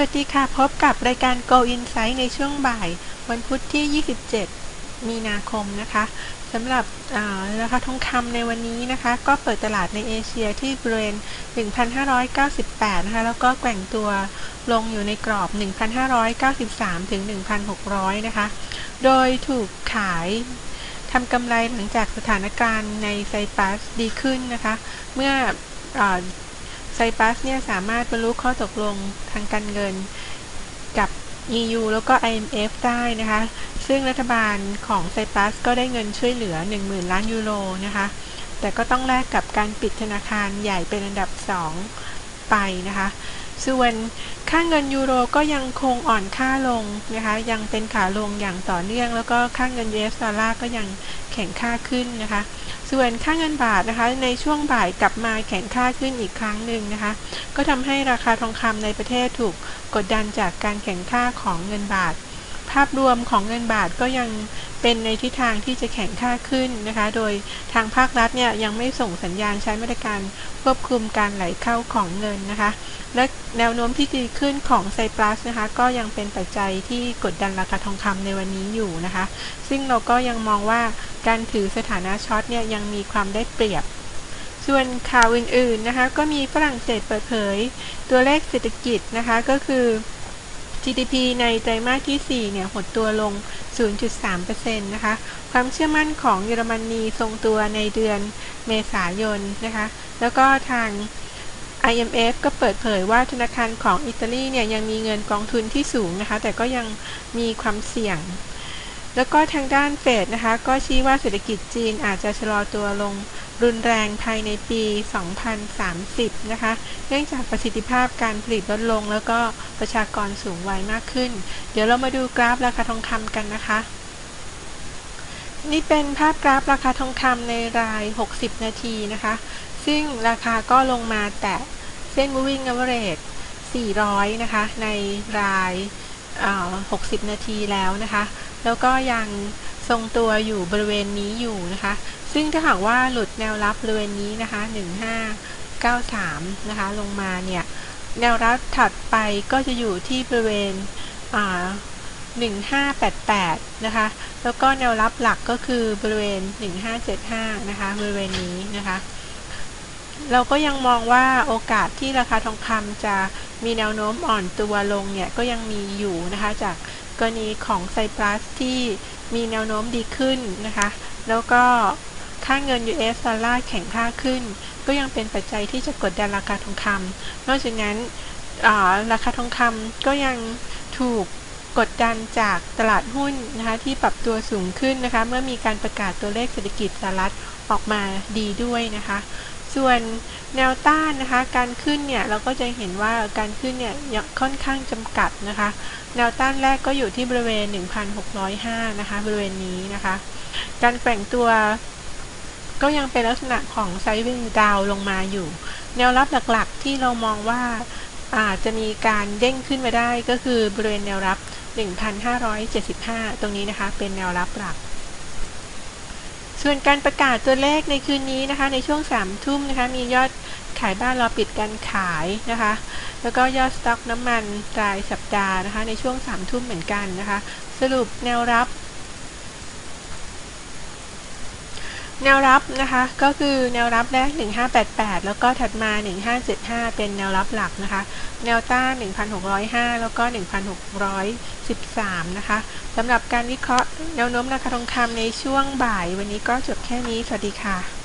วัสดีค่ะ พบกับรายการ Go Insight ในช่วงบ่าย วันพุธที่ 27 มีนาคมนะคะสำหรับราคาทองคำในวันนี้นะคะ ก็เปิดตลาดในเอเชียที่บริเวณ 1,598 นะคะ แล้วก็แกว่งตัวลงอยู่ในกรอบ 1,593 ถึง 1,600 นะคะ โดยถูกขายทำกำไรหลังจากสถานการณ์ในไซปัสดีขึ้นนะคะ เมื่อ ไซปัสเนี่ยสามารถบรรลุข้อตกลงทางการเงินกับ EU แล้วก็ IMF ได้นะคะ ซึ่งรัฐบาลของไซปัสก็ได้เงินช่วยเหลือ 10,000 ล้านยูโรนะคะ แต่ก็ต้องแลกกับการปิดธนาคารใหญ่เป็นอันดับ 2 ไปนะคะ ส่วนค่าเงินยูโรก็ยังคงอ่อนค่าลงนะคะ ยังเป็นขาลงอย่างต่อเนื่อง แล้วก็ค่าเงิน US ดอลลาร์ก็ยังแข็งค่าขึ้นนะคะ ส่วนค่าเงินบาทนะคะ ในช่วงบ่ายกลับมาแข็งค่าขึ้นอีกครั้งหนึ่งนะคะ ก็ทำให้ราคาทองคำในประเทศถูกกดดันจากการแข็งค่าของเงินบาท ภาพรวมของเงินบาทก็ยัง เป็นในทิศทางที่จะแข็งค่าขึ้นนะคะ โดยทางภาครัฐเนี่ยยังไม่ส่งสัญญาณใช้มาตรการควบคุมการไหลเข้าของเงินนะคะ และแนวโน้มที่ดีขึ้นของไซปรัสนะคะ ก็ยังเป็นปัจจัยที่กดดันราคาทองคำในวันนี้อยู่นะคะ ซึ่งเราก็ยังมองว่าการถือสถานะช็อตเนี่ยยังมีความได้เปรียบส่วนข่าวอื่นๆนะคะ ก็มีฝรั่งเศสเปิดเผย ตัวเลขเศรษฐกิจนะคะก็คือ GDP ในไตรมาสที่ 4 เนี่ยหดตัวลง 0.3%นะคะ ความเชื่อมั่นของเยอรมนีทรงตัวในเดือนเมษายนนะคะ แล้วก็ทาง IMF ก็เปิดเผยว่าธนาคารของอิตาลีเนี่ยยังมีเงินกองทุนที่สูงนะคะ แต่ก็ยังมีความเสี่ยง แล้วก็ทางด้านเฟดนะคะ ก็ชี้ว่าเศรษฐกิจจีนอาจจะชะลอตัวลง รุนแรงภายในปี 2030 นะคะ เนื่องจากประสิทธิภาพการผลิตลดลง แล้วก็ประชากรสูงวัยมากขึ้น เดี๋ยวเรามาดูกราฟราคาทองคำกันนะคะ นี่เป็นภาพกราฟราคาทองคำในราย 60 นาทีนะคะ ซึ่งราคาก็ลงมาแตะเส้น moving average 400 นะคะ ในราย 60 นาทีแล้วนะคะ แล้วก็ยัง ทรงตัวอยู่บริเวณนี้อยู่นะคะ ซึ่งถ้าหากว่าหลุดแนวรับบริเวณนี้นะคะ 1593 นะคะ ลงมาเนี่ย แนวรับถัดไปก็จะอยู่ที่บริเวณ1588 นะคะ แล้วก็แนวรับหลักก็คือบริเวณ 1575 นะคะ บริเวณนี้นะคะ เราก็ยังมองว่าโอกาสที่ราคาทองคำจะมีแนวโน้มอ่อนตัวลงเนี่ย ก็ยังมีอยู่นะคะ จากกรณีของไซปรัสที่ มีแนวโน้มดีขึ้นนะคะ แล้วก็ค่าเงิน US ดอลลาร์แข็งค่าขึ้น ก็ยังเป็นปัจจัยที่จะกดดันราคาทองคำนอกจากนั้นราคาทองคำก็ยังถูกกดดันจากตลาดหุ้นนะคะที่ปรับตัวสูงขึ้นนะคะ เมื่อมีการประกาศตัวเลขเศรษฐกิจสหรัฐออกมาดีด้วยนะคะ ส่วนแนวต้านนะคะการขึ้นเนี่ยเราก็จะเห็นว่าการขึ้นเนี่ยค่อนข้างจำกัดนะคะ แนวต้านแรกก็อยู่ที่บริเวณ 1,605 นะคะ บริเวณนี้นะคะ การแกว่งตัวก็ยังเป็นลักษณะของไซด์วิ่งดาวลงมาอยู่ แนวรับหลักๆที่เรามองว่าอาจจะมีการเด้งขึ้นมาได้ก็คือบริเวณแนวรับ 1,575 ตรงนี้นะคะ เป็นแนวรับหลัก ส่วนการประกาศตัวเลขในคืนนี้นะคะ ในช่วง3ทุ่มนะคะ มียอดขายบ้านรอปิดการขายนะคะ แล้วก็ยอดสต็อกน้ำมันรายสัปดาห์นะคะ ในช่วง3ทุ่มเหมือนกันนะคะ สรุปแนวรับ แนวรับนะคะก็คือแนวรับแรก 1588 แล้วก็ถัดมา 1575 เป็นแนวรับหลักนะคะ แนวต้าน 1605 แล้วก็ 1613 นะคะสำหรับการวิเคราะห์แนวโน้มราคาทองคำในช่วงบ่าย วันนี้ก็จบแค่นี้ สวัสดีค่ะ